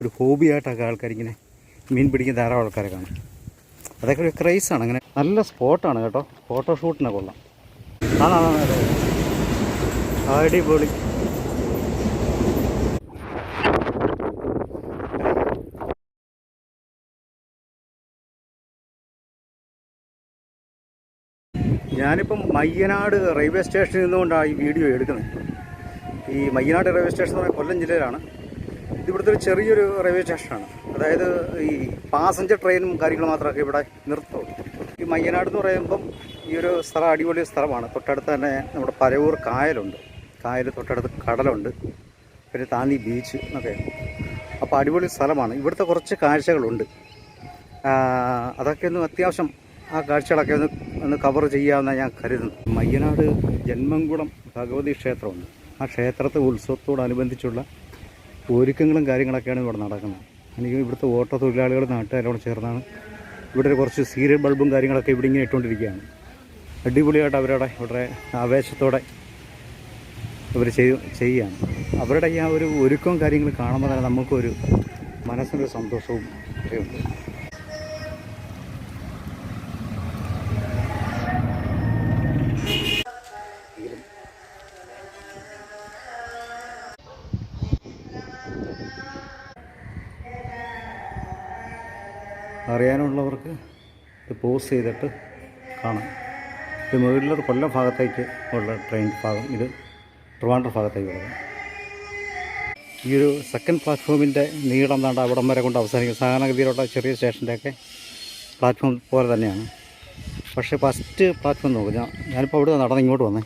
ഒരു ഹോബിയായിട്ടൊക്കെ ആൾക്കാരിങ്ങനെ മീൻ പിടിക്കുന്ന ധാരാളം ആൾക്കാരെ കാണും. അതൊക്കെ ഒരു ക്രൈസാണ് അങ്ങനെ നല്ല സ്പോട്ടാണ് കേട്ടോ. ഫോട്ടോഷൂട്ടിനെ കൊള്ളാം. ആണോ അടിപൊളി. ഞാനിപ്പം മയ്യനാട് റെയിൽവേ സ്റ്റേഷനിൽ നിന്നുകൊണ്ടാണ് ഈ വീഡിയോ എടുക്കുന്നത്. ഈ മയ്യനാട് റെയിൽവേ സ്റ്റേഷൻ എന്ന് കൊല്ലം ജില്ലയിലാണ്. ഇത് ഇവിടുത്തെ ഒരു ചെറിയൊരു റെയിൽവേ സ്റ്റേഷനാണ്. അതായത് ഈ പാസഞ്ചർ ട്രെയിനും കാര്യങ്ങളും മാത്രമൊക്കെ ഇവിടെ നിർത്തുള്ളൂ. ഈ മയ്യനാട് എന്ന് പറയുമ്പം ഈ ഒരു സ്ഥലം അടിപൊളി സ്ഥലമാണ്. തൊട്ടടുത്ത് തന്നെ നമ്മുടെ പരവൂർ കായലുണ്ട്. കായൽ തൊട്ടടുത്ത് കടലുണ്ട്. പിന്നെ താന്നി ബീച്ച് എന്നൊക്കെ. അപ്പോൾ അടിപൊളി സ്ഥലമാണ്. ഇവിടുത്തെ കുറച്ച് കാഴ്ചകളുണ്ട്. അതൊക്കെ ഒന്ന് അത്യാവശ്യം ആ കാഴ്ചകളൊക്കെ ഒന്ന് ഒന്ന് കവർ ചെയ്യാമെന്നാണ് ഞാൻ കരുതുന്നത്. മയ്യനാട് ജന്മംകുളം ഭഗവതി ക്ഷേത്രമുണ്ട്. ആ ക്ഷേത്രത്തെ ഉത്സവത്തോടനുബന്ധിച്ചുള്ള ഒരുക്കങ്ങളും കാര്യങ്ങളൊക്കെയാണ് ഇവിടെ നടക്കുന്നത്. എനിക്ക് ഇവിടുത്തെ ഓട്ടോ തൊഴിലാളികൾ നാട്ടുകാരോട് ചേർന്നാണ് ഇവിടെ കുറച്ച് സീരിയൽ ബൾബും കാര്യങ്ങളൊക്കെ ഇവിടെ ഇങ്ങനെ ഇട്ടുകൊണ്ടിരിക്കുകയാണ്. അടിപൊളിയായിട്ട് അവരുടെ ഇവിടെ ആവേശത്തോടെ ഇവർ ചെയ്യും ചെയ്യുകയാണ്. അവരുടെ ഈ ആ ഒരു ഒരുക്കവും കാര്യങ്ങളും കാണുമ്പോൾ തന്നെ നമുക്കൊരു മനസ്സിനൊരു സന്തോഷവും ഒക്കെ അറിയാനുള്ളവർക്ക് ഇത് പോസ് ചെയ്തിട്ട് കാണാം. ഇത് മുകളിലൊരു കൊല്ലം ഭാഗത്തേക്ക് ഉള്ള ട്രെയിൻ ഭാഗം. ഇത് ട്രിവാൻഡ്രം ഭാഗത്തേക്കുള്ളത് ഈ ഒരു സെക്കൻഡ് പ്ലാറ്റ്ഫോമിന്റെ നീളം താണ്ട അവിടം വരെ കൊണ്ട് അവസാനിക്കും. സാധാരണഗതിയിലുള്ള ചെറിയ സ്റ്റേഷന്റെയൊക്കെ പ്ലാറ്റ്ഫോം പോലെ തന്നെയാണ്. പക്ഷേ ഫസ്റ്റ് പ്ലാറ്റ്ഫോം നോക്കും. ഞാൻ ഞാനിപ്പോൾ അവിടെ നടന്ന് ഇങ്ങോട്ട് വന്നേ.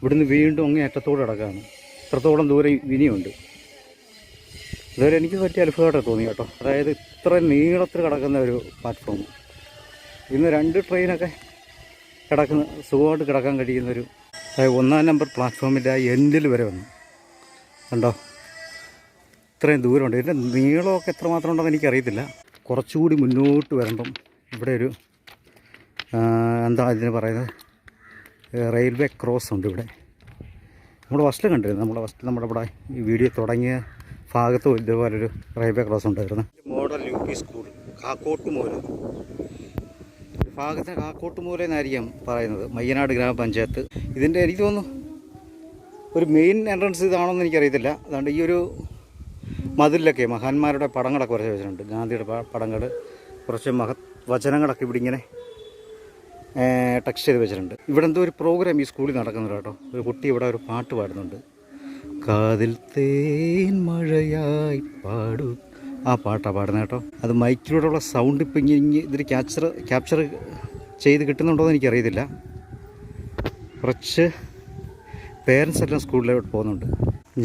ഇവിടുന്ന് വീണ്ടും അങ്ങേ അറ്റത്തോട് കിടക്കുകയാണ്. ഇത്രത്തോളം ദൂരം ഇനിയുണ്ട്. ഇതുവരെ എനിക്ക് പറ്റിയ അത്ഭുതമായിട്ട് തോന്നി കേട്ടോ. അതായത് ഇത്ര നീളത്തിൽ കിടക്കുന്ന ഒരു പ്ലാറ്റ്ഫോം ഇന്ന് രണ്ട് ട്രെയിനൊക്കെ കിടക്കുന്ന സുഖമായിട്ട് കിടക്കാൻ കഴിയുന്നൊരു അതായത് ഒന്നാം നമ്പർ പ്ലാറ്റ്ഫോമിന്റെ ആ എൻഡിൽ വരെ വന്നു. കണ്ടോ? ഇത്രയും ദൂരമുണ്ട്. ഇതിന്റെ നീളമൊക്കെ എത്രമാത്രം ഉണ്ടെന്ന് എനിക്കറിയത്തില്ല. കുറച്ചുകൂടി മുന്നോട്ട് വരുമ്പം ഇവിടെ ഒരു എന്താ ഇതിന് പറയുന്നത്? റെയിൽവേ ക്രോസ് ഉണ്ട് ഇവിടെ. നമ്മൾ ഫസ്റ്റിൽ കണ്ടിരുന്നു. നമ്മുടെ ഫസ്റ്റ് നമ്മുടെ ഇവിടെ ഈ വീഡിയോ തുടങ്ങിയ ഭാഗത്ത് ഇതുപോലൊരു റെയിൽവേ ക്രോസ് ഉണ്ടായിരുന്നു. Model U P school Kakkottumoola. ഭാഗത്തെ കാക്കോട്ടുമൂല എന്നായിരിക്കാം പറയുന്നത് മയ്യനാട് ഗ്രാമപഞ്ചായത്ത്. ഇതിന്റെ എനിക്ക് തോന്നുന്നു ഒരു മെയിൻ എൻട്രൻസ് ഇതാണോന്ന് എനിക്കറിയത്തില്ല. അതുകൊണ്ട് ഈ ഒരു മതിലൊക്കെ മഹാന്മാരുടെ പടങ്ങളൊക്കെ കുറച്ച് വെച്ചിട്ടുണ്ട്. ഗാന്ധിയുടെ പടങ്ങൾ കുറച്ച് മഹത് വചനങ്ങളൊക്കെ ഇവിടെ ഇങ്ങനെ ടെക്സ്റ്റ് ചെയ്ത് വെച്ചിട്ടുണ്ട്. ഇവിടെ എന്തോ ഒരു പ്രോഗ്രാം ഈ സ്കൂളിൽ നടക്കുന്നുണ്ട് കേട്ടോ. ഒരു കുട്ടി ഇവിടെ ഒരു പാട്ട് പാടുന്നുണ്ട്. കാതിൽ തേൻ മഴയായി പാടു. ആ പാട്ടാണ് പാടുന്നത് കേട്ടോ. അത് മൈക്കിലൂടെയുള്ള സൗണ്ട് ഇപ്പം ഇങ്ങനെ ഇതിൽ ക്യാപ്ചർ ക്യാപ്ചർ ചെയ്ത് കിട്ടുന്നുണ്ടോ എന്ന് എനിക്കറിയത്തില്ല. കുറച്ച് പേരൻസ് എല്ലാം സ്കൂളിലോട്ട് പോകുന്നുണ്ട്.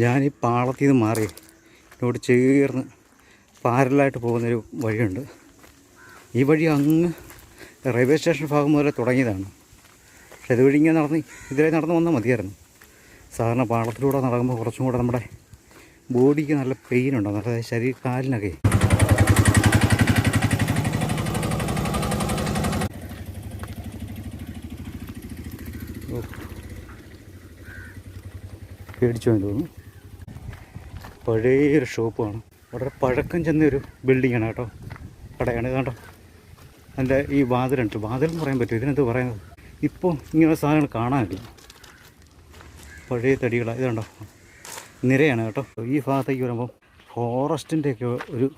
ഞാൻ ഈ പാളത്തിൽ നിന്ന് മാറി എന്നോട് ചേർന്ന് പാരലായിട്ട് പോകുന്നൊരു വഴിയുണ്ട്. ഈ വഴി അങ്ങ് റെയിൽവേ സ്റ്റേഷൻ ഭാഗം മുതലേ തുടങ്ങിയതാണ്. പക്ഷെ ഇതുവഴി ഇങ്ങനെ നടന്ന് ഇതിലേ നടന്ന് വന്നാൽ മതിയായിരുന്നു. സാധാരണ പാളത്തിലൂടെ നടക്കുമ്പോൾ കുറച്ചും കൂടെ നമ്മുടെ ബോഡിക്ക് നല്ല പെയിൻ ഉണ്ടാകും നല്ല ശരീര കാലിനൊക്കെ. പേടിച്ചു എന്ന് തോന്നുന്നു. പഴയൊരു ഷോപ്പാണ്. വളരെ പഴക്കം ചെന്നൊരു ബിൽഡിങ്ങാണ് കേട്ടോ. കടയാണ് കേട്ടോ അതിന്റെ ഈ വാതിലുണ്ട്. വാതിൽ എന്ന് പറയാൻ പറ്റും. ഇതിനെന്ത് പറയുന്നത് ഇപ്പോൾ ഇങ്ങനെ സാധനങ്ങൾ കാണാനില്ല. പഴയ തടികളാണ് ഇതുണ്ടോ നിരയാണ് കേട്ടോ. ഈ ഭാഗത്തേക്ക് വരുമ്പോൾ ഫോറസ്റ്റിന്റെയൊക്കെ ഒരു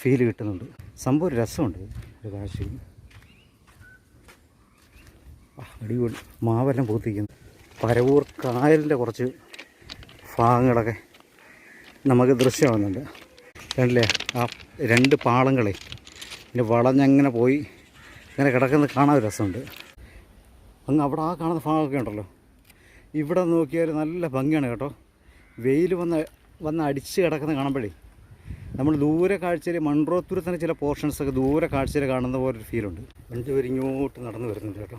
ഫീൽ കിട്ടുന്നുണ്ട്. സംഭവം ഒരു രസമുണ്ട്. ഒരു കാഴ്ചയിൽ ആ, അടിപൊളി. മാവെല്ലാം പൂത്തിക്കുന്നു പരവൂർ കായലിന്റെ കുറച്ച് ഭാഗങ്ങളൊക്കെ നമുക്ക് ദൃശ്യമാകുന്നുണ്ട്. കണ്ടില്ലേ? ആ രണ്ട് പാളങ്ങളെ. പിന്നെ വളഞ്ഞങ്ങനെ പോയി ഇങ്ങനെ കിടക്കുന്നത് കാണാൻ രസമുണ്ട്. അങ്ങ് അവിടെ ആ കാണുന്ന ഭാഗമൊക്കെ ഉണ്ടല്ലോ. ഇവിടെ നോക്കിയാൽ നല്ല ഭംഗിയാണ് കേട്ടോ. വെയിൽ വന്ന് വന്ന് അടിച്ച് കിടക്കുന്ന കാണുമ്പോഴേ. നമ്മൾ ദൂരെ കാഴ്ചയിൽ മൺറോത്തൂർ തന്നെ ചില പോർഷൻസൊക്കെ ദൂരെ കാഴ്ചയിൽ കാണുന്ന പോലെ ഒരു ഫീലുണ്ട് പേര് ഇങ്ങോട്ട് നടന്നു വരുന്നുണ്ട് കേട്ടോ.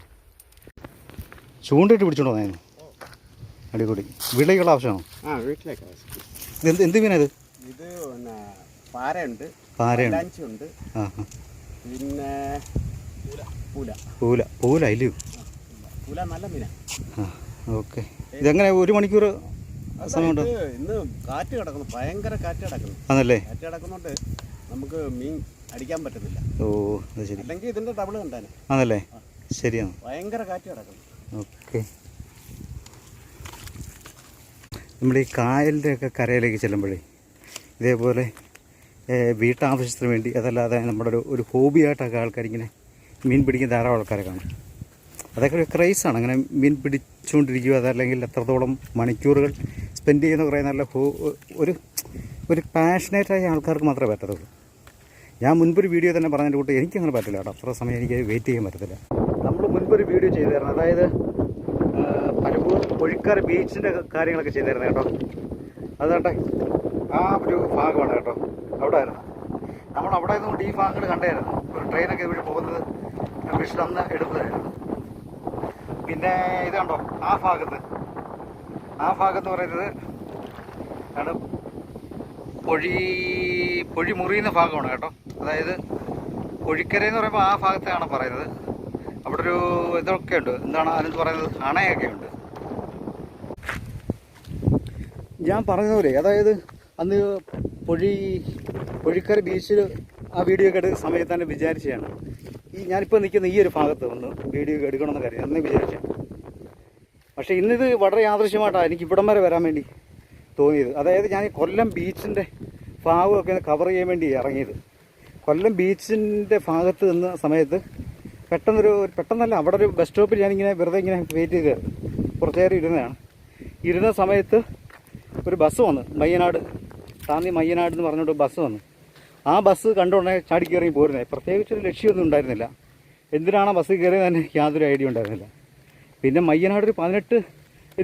ചൂണ്ടിട്ട് പിടിച്ചോണ്ടോ ഞാൻ? അടിപൊളി. വിളയുള്ള ആവശ്യമാണോ? ആ വീട്ടിലേക്ക്. ഇത് എന്ത് എന്ത് മീനാ ഇത്? ഇത് പിന്നെ പാരയുണ്ട്. പാരയാണ് ലഞ്ചുണ്ട് ആ ആ. പിന്നെ പൂല. പൂല. പൂല ഇല്ലയോ പൂല നല്ല മീനാ. ആ. ഓക്കെ. ഇതെങ്ങനെ ഒരു മണിക്കൂർ സമയമുണ്ട്? ഇന്ന് കാറ്റ് കിടക്കുന്നു ഭയങ്കര കാറ്റ് കിടക്കുന്നു. ആണല്ലേ? കാറ്റ് കിടക്കുന്നോണ്ട് നമുക്ക് മീൻ അടിക്കാൻ പറ്റുന്നില്ല ഓ അത് ശരി. അല്ലെങ്കിൽ ഇതിന്റെ ഡബിൾ കണ്ടാനെ ആണല്ലേ? ശരിയാണ്. ഭയങ്കര കാറ്റ് കിടക്കുന്നു. ഓക്കെ. നമ്മൾ ഈ കായലിന്റെ ഒക്കെ കരയിലേക്ക് ചെല്ലുമ്പോഴേ ഇതേപോലെ വീട്ടാവശ്യത്തിന് വേണ്ടി അതല്ലാതെ നമ്മുടെ ഒരു ഒരു ഹോബിയായിട്ടൊക്കെ ആൾക്കാരിങ്ങനെ മീൻ പിടിക്കുന്ന ധാരാളം ആൾക്കാരെ കാണും. അതൊക്കെ ഒരു ക്രൈസാണ് അങ്ങനെ മീൻ പിടിച്ചുകൊണ്ടിരിക്കുക അതല്ലെങ്കിൽ എത്രത്തോളം മണിക്കൂറുകൾ സ്പെൻഡ് ചെയ്യുന്ന കുറേ നല്ല ഒരു ഒരു പാഷനേറ്റായ ആൾക്കാർക്ക് മാത്രമേ പറ്റത്തുള്ളൂ. ഞാൻ മുൻപൊരു വീഡിയോ തന്നെ പറഞ്ഞതിന്റെ കൂട്ടി എനിക്കങ്ങനെ പറ്റില്ല കേട്ടോ. അത്ര സമയം എനിക്ക് വെയിറ്റ് ചെയ്യാൻ പറ്റത്തില്ല. നമ്മൾ മുൻപൊരു വീഡിയോ ചെയ്തായിരുന്നു അതായത് ആ, പലപ്പോഴും കൊഴിക്കാർ ബീച്ചിന്റെ കാര്യങ്ങളൊക്കെ ചെയ്തായിരുന്നു കേട്ടോ. അതേട്ടെ ആ ഒരു ഭാഗമാണ് കേട്ടോ. അവിടെ ആയിരുന്നു നമ്മൾ അവിടെ നിന്നുകൊണ്ട് ഈ ഭാഗങ്ങൾ കണ്ടായിരുന്നു. ഒരു ട്രെയിനൊക്കെ ഇവിടെ പോകുന്നത്. വിഷ്ണു അന്ന് എടുത്തതായിരുന്നു പിന്നെ ഇത് കണ്ടോ? ആ ഭാഗത്ത്. ആ ഭാഗത്ത് പറയുന്നത് ആണ് പൊഴി പൊഴി മുറിയുന്ന ഭാഗമാണ് കേട്ടോ. അതായത് പൊഴിക്കര എന്ന് പറയുമ്പോൾ ആ ഭാഗത്താണ് പറയുന്നത്. അവിടെ ഒരു ഇതൊക്കെ ഉണ്ട്. എന്താണ് അതിന് പറയുന്നത്? അണയൊക്കെ ഉണ്ട്. ഞാൻ പറഞ്ഞതുപോലെ അതായത് അന്ന് പൊഴി പൊഴിക്കര ബീച്ചിൽ ആ വീഡിയോ കേട്ട സമയത്ത് തന്നെ വിചാരിച്ചതാണ്. ഈ ഞാനിപ്പോൾ നിൽക്കുന്ന ഈ ഒരു ഭാഗത്ത് ഒന്ന് വീഡിയോ എടുക്കണമെന്ന് കാര്യം അന്ന് വിചാരിച്ചു. പക്ഷേ ഇന്നിത് വളരെ യാദൃശ്യമായിട്ടാണ് എനിക്ക് ഇവിടം വരെ വരാൻ വേണ്ടി തോന്നിയത്. അതായത് ഞാൻ കൊല്ലം ബീച്ചിന്റെ ഭാഗമൊക്കെ ഒന്ന് കവർ ചെയ്യാൻ വേണ്ടി ഇറങ്ങിയത്. കൊല്ലം ബീച്ചിന്റെ ഭാഗത്ത് നിന്ന സമയത്ത് പെട്ടെന്നൊരു പെട്ടെന്നല്ല അവിടെ ഒരു ബസ് സ്റ്റോപ്പിൽ ഞാനിങ്ങനെ വെറുതെ ഇങ്ങനെ വെയിറ്റ് ചെയ്ത് കുറച്ച് നേരം ഇരുന്നതാണ്. ഇരുന്ന സമയത്ത് ഒരു ബസ് വന്ന് മയ്യനാട് താന്നി മയ്യനാട് എന്ന് പറഞ്ഞുകൊണ്ട് ബസ് വന്നു. ആ ബസ് കണ്ടുകൊണ്ടേ ചാടി കയറി പോരുന്നത്. പ്രത്യേകിച്ചൊരു ലക്ഷ്യമൊന്നും ഉണ്ടായിരുന്നില്ല. എന്തിനാണ് ബസ് കയറിയത് തന്നെ യാതൊരു ഐഡിയ ഉണ്ടായിരുന്നില്ല. പിന്നെ മയ്യനാട് ഒരു പതിനെട്ട്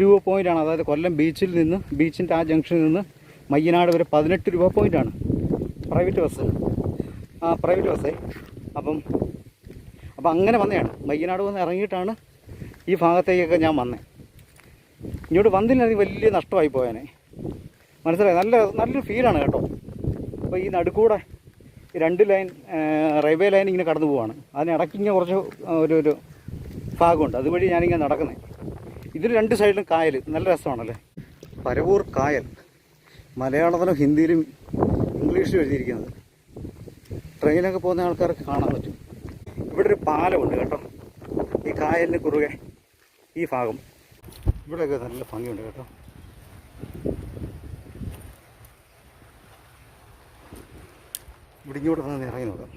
രൂപ പോയിന്റാണ് അതായത് കൊല്ലം ബീച്ചിൽ നിന്ന് ബീച്ചിന്റെ ആ ജംഗ്ഷനിൽ നിന്ന് മയ്യനാട് വരെ പതിനെട്ട് രൂപ പോയിന്റാണ് പ്രൈവറ്റ് ബസ് ആ പ്രൈവറ്റ് ബസ്സേ അപ്പം അപ്പം അങ്ങനെ വന്നതാണ് മയ്യനാട് വന്ന് ഇറങ്ങിയിട്ടാണ് ഈ ഭാഗത്തേക്കൊക്കെ ഞാൻ വന്നത് ഇങ്ങോട്ട് വന്നില്ലെങ്കിൽ വലിയ നഷ്ടമായി പോയാനെ. മനസ്സിലായി? നല്ല നല്ലൊരു ഫീലാണ് കേട്ടോ. അപ്പോൾ ഈ നടുക്കൂടെ രണ്ട് ലൈൻ റെയിൽവേ ലൈൻ ഇങ്ങനെ കടന്നു പോവാണ്. അതിനിടയ്ക്ക് ഇങ്ങനെ കുറച്ച് ഒരു ഒരു ഭാഗമുണ്ട്. അതുവഴി ഞാനിങ്ങനെ നടക്കുന്നത് ഇതിൽ രണ്ട് സൈഡിലും കായൽ നല്ല രസമാണല്ലേ? പരവൂർ കായൽ. മലയാളത്തിലും ഹിന്ദിയിലും ഇംഗ്ലീഷിലും എഴുതിയിരിക്കുന്നത്. ട്രെയിനൊക്കെ പോകുന്ന ആൾക്കാർക്ക് കാണാൻ പറ്റും. ഇവിടെ ഒരു പാലമുണ്ട് കേട്ടോ. ഈ കായലിന് കുറുകെ ഈ ഭാഗം. ഇവിടെയൊക്കെ നല്ല ഭംഗിയുണ്ട് കേട്ടോ. ഇവിടെ തന്നെ ഇറങ്ങി നോക്കാം.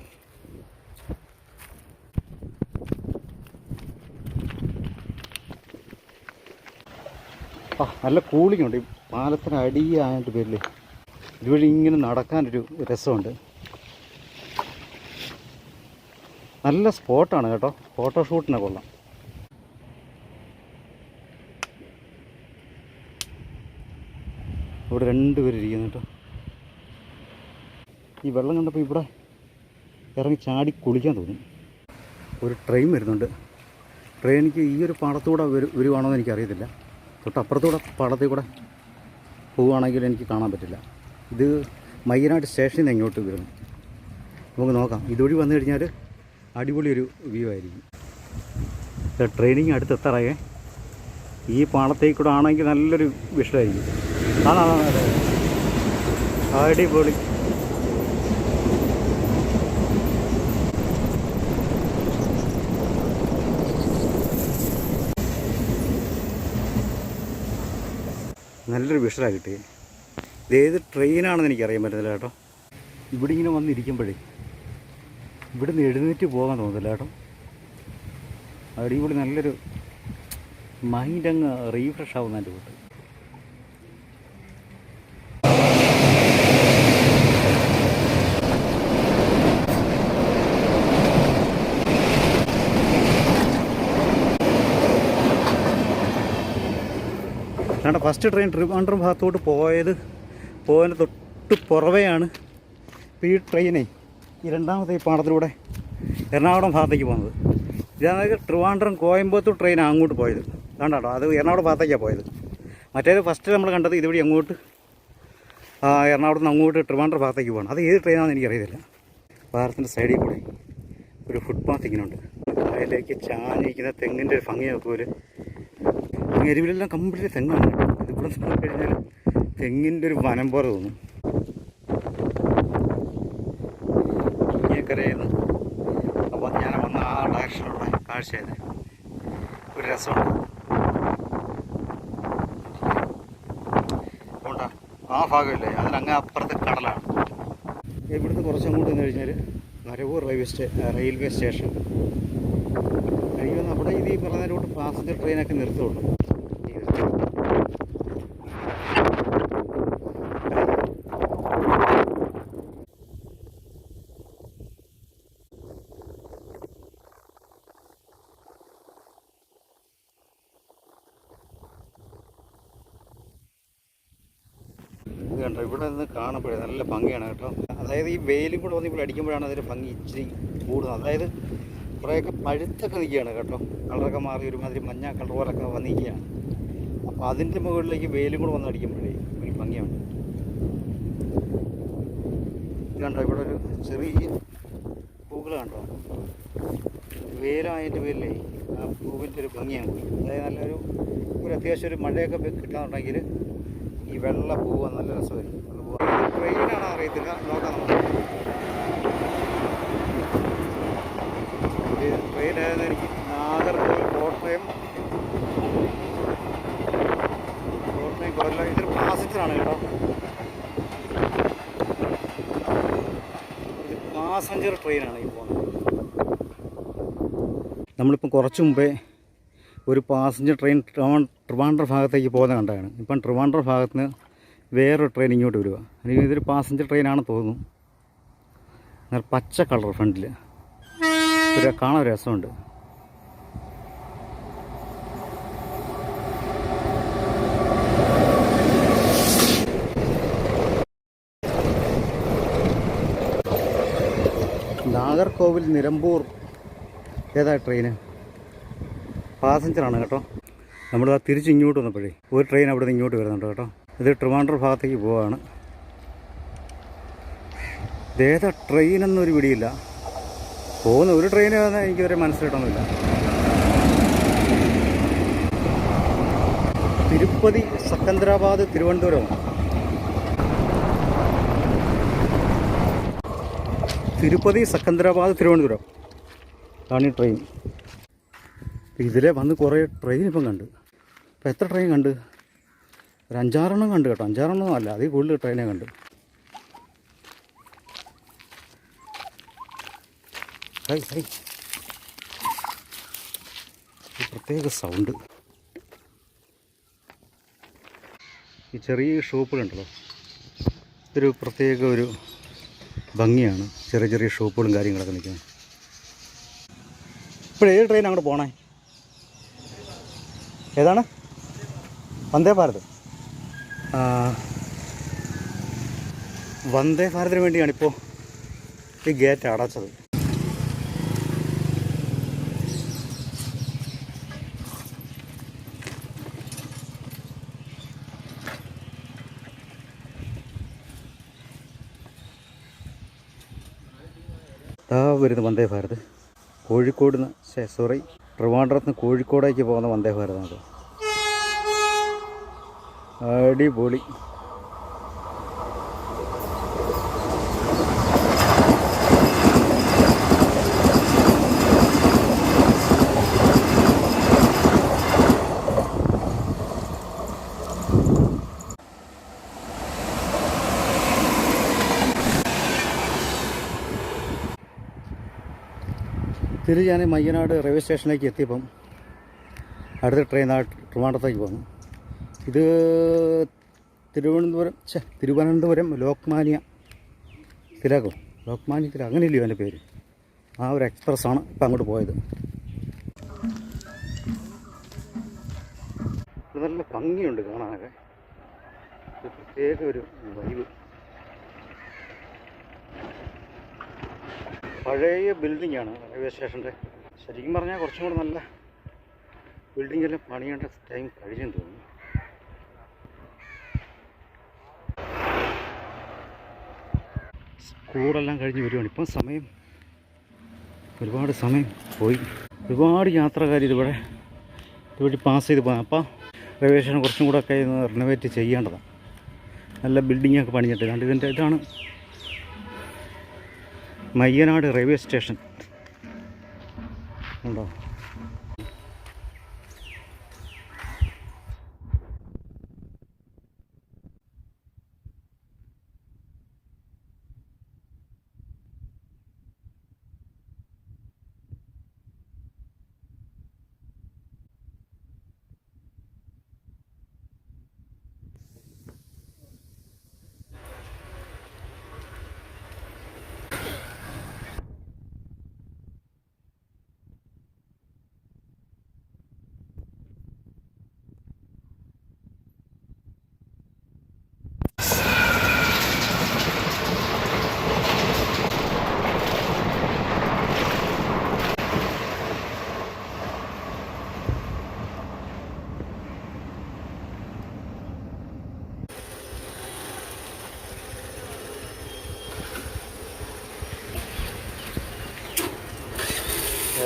ആ നല്ല കൂളിംഗ് ഉണ്ട്. ഈ പാലത്തിന് അടിയായിട്ട് പേരിൽ ഇതുവഴി ഇങ്ങനെ നടക്കാനൊരു രസമുണ്ട്. നല്ല സ്പോട്ടാണ് കേട്ടോ. ഫോട്ടോ ഫോട്ടോഷൂട്ടിനെ കൊള്ളാം. ഇവിടെ രണ്ടുപേരിരിക്കുന്നു കേട്ടോ. ഈ വെള്ളം കണ്ടപ്പോൾ ഇവിടെ ഇറങ്ങി ചാടി കുളിക്കാൻ തോന്നി. ഒരു ട്രെയിൻ വരുന്നുണ്ട്. ട്രെയിനിക്ക് ഈ ഒരു പാടത്തൂടെ വരു വരുവാണോ എന്ന് എനിക്കറിയത്തില്ല. തൊട്ടപ്പുറത്തൂടെ പാടത്തിൽ കൂടെ പോവുകയാണെങ്കിൽ എനിക്ക് കാണാൻ പറ്റില്ല. ഇത് മയ്യനാട് സ്റ്റേഷനിൽ നിന്ന് എങ്ങോട്ട് വരുന്നു. നമുക്ക് നോക്കാം. ഇതുവഴി വന്നു കഴിഞ്ഞാൽ അടിപൊളി ഒരു വ്യൂ ആയിരിക്കും. ട്രെയിനിങ് അടുത്ത് എത്താറായേ ഈ പാളത്തേക്ക് കൂടെ ആണെങ്കിൽ നല്ലൊരു വിഷയമായിരിക്കും. അടിപൊളി. നല്ലൊരു വിഷലാണ് കിട്ടിയത് ഏത് ട്രെയിനാണെന്ന് എനിക്കറിയാൻ പറ്റുന്നില്ല കേട്ടോ. ഇവിടെ ഇങ്ങനെ വന്നിരിക്കുമ്പോഴേ ഇവിടെ നിന്ന് എഴുന്നേറ്റ് പോകാൻ തോന്നുന്നില്ല കേട്ടോ. അടിപൊളി നല്ലൊരു മൈൻഡ് അങ്ങ് റീഫ്രഷ് ആവുന്നതിന്റെ കൂട്ട്. കാരണം ഫസ്റ്റ് ട്രെയിൻ ട്രിവാൻഡ്രം ഭാഗത്തോട്ട് പോയത് പോയതിന് തൊട്ട് പുറവെയാണ് ഈ ട്രെയിനേ ഈ രണ്ടാമത്തെ ഈ പാടത്തിലൂടെ എറണാകുളം ഭാഗത്തേക്ക് പോകുന്നത്. ഇതാണ് ട്രിവാൻഡ്രം കോയമ്പത്തൂർ ട്രെയിൻ അങ്ങോട്ട് പോയത്. കണ്ടാട്ടോ? അത് എറണാകുളം ഭാഗത്തേക്കാണ് പോയത്. മറ്റേത് ഫസ്റ്റ് നമ്മൾ കണ്ടത് ഇതുവഴി അങ്ങോട്ട് എറണാകുളത്ത് നിന്ന് അങ്ങോട്ട് ട്രിവാൻഡ്രം ഭാഗത്തേക്ക് പോകണം അത് ഏത് ട്രെയിനാണെന്ന് എനിക്കറിയത്തില്ല. പാടത്തിന്റെ സൈഡിൽ കൂടെ ഒരു ഫുട്പാത്ത് ഇങ്ങനെയുണ്ട് അതിലേക്ക് ചാഞ്ഞിരിക്കുന്ന തെങ്ങിന്റെ ഒരു ഭംഗി അങ്ങ് എരിവിലെല്ലാം കംപ്ലീറ്റ് തെങ്ങാണ്. കേട്ടോ സ്ഥലം കഴിഞ്ഞാൽ തെങ്ങിന്റെ ഒരു വനം പോലെ തോന്നും. ഇങ്ങേക്കരയെന്ന് അപ്പോൾ ഞാൻ വന്ന ആ ഡയറക്ഷനിലുള്ള കാഴ്ചയത് ഒരു അതുകൊണ്ടാ ആ ഭാഗമില്ലേ? അതിനങ്ങ് അപ്പുറത്തെ കടലാണ്. ഇവിടുന്ന് കുറച്ചങ്ങോട്ട് വന്നു കഴിഞ്ഞാൽ Naravoor railway stay railway station നമ്മുടെ ഇത് ഈ പറഞ്ഞ റൂട്ട് പാസഞ്ചർ ട്രെയിനൊക്കെ നിർത്തുള്ളൂ ഈ നിർത്തി. ഇത് കണ്ടോ ഇവിടെ നിന്ന് കാണുമ്പോഴേ നല്ല ഭംഗിയാണ് കേട്ടോ അതായത് ഈ വെയിലും പോലെ അടിക്കുമ്പോഴാണ് അതിന്റെ ഭംഗി ഇച്ചിരി കൂടുന്നത്. അതായത് കുറേയൊക്കെ പഴുത്തൊക്കെ നിൽക്കുകയാണ് കേട്ടോ. കളറൊക്കെ മാറി ഒരുമാതിരി മഞ്ഞ കളർ പോലൊക്കെ വന്നിരിക്കുകയാണ്. അപ്പോൾ അതിന്റെ മുകളിലേക്ക് വെയിലും കൂടെ വന്ന് അടിക്കുമ്പോഴേ ഒരു ഭംഗിയാണ്. കണ്ടോ ഇവിടെ ഒരു ചെറിയ പൂക്കൾ കണ്ടോ? വേലായതിന്റെ പേരിലേ ആ പൂവിന്റെ ഒരു ഭംഗിയാണ്. അതായത് നല്ലൊരു ഒരു അത്യാവശ്യം ഒരു മഴയൊക്കെ കിട്ടാന്നുണ്ടെങ്കിൽ ഈ വെള്ള പൂവ് നല്ല രസമായിരിക്കും. ട്രെയിനാണോ അറിയത്തില്ല. നോക്കാം നമുക്ക് ഇത് ട്രെയിനായിരുന്നു എനിക്ക് നാഗർകോവിൽ കോട്ടയം കൊല്ലം ഇതൊരു പാസഞ്ചറാണ് കേട്ടോ. പാസഞ്ചർ ട്രെയിനാണ് ഈ പോകുന്നത്. നമ്മളിപ്പം കുറച്ച് മുമ്പേ ഒരു പാസഞ്ചർ ട്രെയിൻ ട്രിവാൻഡ്ര ഭാഗത്തേക്ക് പോകുന്ന കണ്ടാണ് ഇപ്പം ട്രിവാൻഡ്ര ഭാഗത്ത് നിന്ന് വേറൊരു ട്രെയിൻ ഇങ്ങോട്ട് വരിക. അല്ലെങ്കിൽ ഇതൊരു പാസഞ്ചർ ട്രെയിനാണെന്ന് തോന്നുന്നു. എന്നാൽ പച്ച കളർ ഫ്രണ്ടിൽ ഒരു കാണാൻ രസമുണ്ട്. നാഗർകോവിൽ നിലമ്പൂർ ഏതാ ട്രെയിന്? പാസഞ്ചറാണ് കേട്ടോ. നമ്മൾ ആ തിരിച്ച് ഇങ്ങോട്ട് വന്നപ്പോഴേ ഒരു ട്രെയിൻ അവിടെ നിന്ന് ഇങ്ങോട്ട് വരുന്നുണ്ട് കേട്ടോ. ഇത് ട്രിവാൻഡർ ഭാഗത്തേക്ക് പോവാണ്. ഏതാ ട്രെയിൻ എന്നൊരു പിടിയില്ല. പോകുന്ന ഒരു ട്രെയിൻ എനിക്കിവരെ മനസ്സിലിട്ടൊന്നുമില്ല തിരുപ്പതി സെക്കന്ദരാബാദ് തിരുവനന്തപുരം. തിരുപ്പതി സെക്കന്ദരാബാദ് തിരുവനന്തപുരം. ആണ് ഈ ട്രെയിൻ ഇതിലെ വന്ന് കുറേ ട്രെയിൻ ഇപ്പം കണ്ട്. ഇപ്പം എത്ര ട്രെയിൻ കണ്ട്? ഒരു അഞ്ചാറെണ്ണം കണ്ട് കേട്ടോ. അഞ്ചാറെണ്ണം അല്ല അതിൽ കൂടുതൽ ട്രെയിനെ കണ്ട്. ഹൈ ഹൈ പ്രത്യേക സൗണ്ട് ഈ ചെറിയ ഷോപ്പുകളുണ്ടല്ലോ ഇതൊരു പ്രത്യേക ഒരു ഭംഗിയാണ്. ചെറിയ ചെറിയ ഷോപ്പുകളും കാര്യങ്ങളൊക്കെ നിൽക്കുന്നത് ഇപ്പോൾ ഏത് ട്രെയിൻ അങ്ങോട്ട് പോണേ? ഏതാണ്? വന്ദേ ഭാരത്. വന്ദേ ഭാരതിന് വേണ്ടിയാണ് ഇപ്പോൾ ഈ ഗേറ്റ് അടച്ചത്. ആ വരുന്ന വന്ദേ ഭാരത്. കോഴിക്കോട് നിന്ന് സോറി ട്രിവാൻഡ്രത്ത് നിന്ന് കോഴിക്കോടേക്ക് പോകുന്ന വന്ദേ ഭാരതാണ് അടിപൊളി. തിരിച്ച് ഞാൻ മയ്യനാട് റെയിൽവേ സ്റ്റേഷനിലേക്ക് എത്തിയപ്പം അടുത്ത ട്രെയിൻ ആ ട്രിവാണ്ടത്തേക്ക് പോകുന്നു ഇത് തിരുവനന്തപുരം ഛേ തിരുവനന്തപുരം ലോക്മാന്യ തിലകോ. ലോക്മാന്യ തിലകം അങ്ങനെയില്ലയോ എന്റെ പേര്? ആ ഒരു എക്സ്പ്രസ്സാണ് ഇപ്പം അങ്ങോട്ട് പോയത്. നല്ല ഭംഗിയുണ്ട് കാണാനൊക്കെ. പ്രത്യേക ഒരു വൈബ് പഴയ ആണ് റെയിൽവേ സ്റ്റേഷന്റെ ശരിക്കും പറഞ്ഞാൽ കുറച്ചും കൂടെ നല്ല ബിൽഡിംഗ് എല്ലാം പണിയേണ്ട ടൈം കഴിഞ്ഞെന്ന് തോന്നുന്നു. സ്കൂളെല്ലാം കഴിഞ്ഞ് വരുവാണ്. ഇപ്പം സമയം ഒരുപാട് സമയം പോയി. ഒരുപാട് യാത്രക്കാർ ഇതുവരെ ഇതുവഴി പാസ് ചെയ്ത് പോകാം അപ്പം റെയിൽവേ സ്റ്റേഷൻ കുറച്ചും കൂടെ ഒക്കെ റിനോവേറ്റ് ചെയ്യേണ്ടതാണ്. നല്ല ബിൽഡിങ്ങൊക്കെ പണിഞ്ഞിട്ട്. കണ്ട് ഇതിന്റെ ഇതാണ് മയ്യനാട് റെയിൽവേ സ്റ്റേഷൻ. ഉണ്ടോ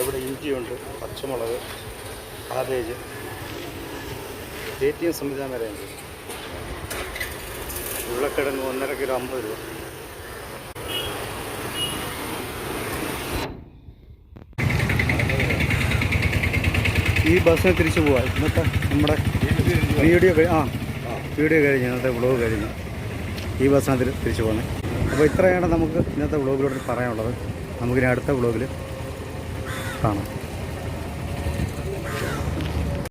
ഇവിടെ ഇഞ്ചിയുണ്ട് പച്ചമുളക് കാബേജ് എ ടി എം സംവിധാനം വരെയുണ്ട് ഉരുളക്കിഴങ്ങ് ഒന്നര കിലോ അമ്പത് രൂപ. ഈ ബസ്സിന് തിരിച്ചു പോവാം. ഇന്നത്തെ നമ്മുടെ വീഡിയോ ആ വീഡിയോ കഴിഞ്ഞ് ഇന്നത്തെ വ്ളോഗ് കഴിഞ്ഞ് ഈ ബസ്സിന് തിരി- തിരിച്ചു പോകുന്നത് അപ്പോൾ ഇത്രയാണ് നമുക്ക് ഇന്നത്തെ വ്ളോഗിലൂടെ പറയാനുള്ളത്. നമുക്കിനി അടുത്ത വ്ളോഗിൽ കാണാം.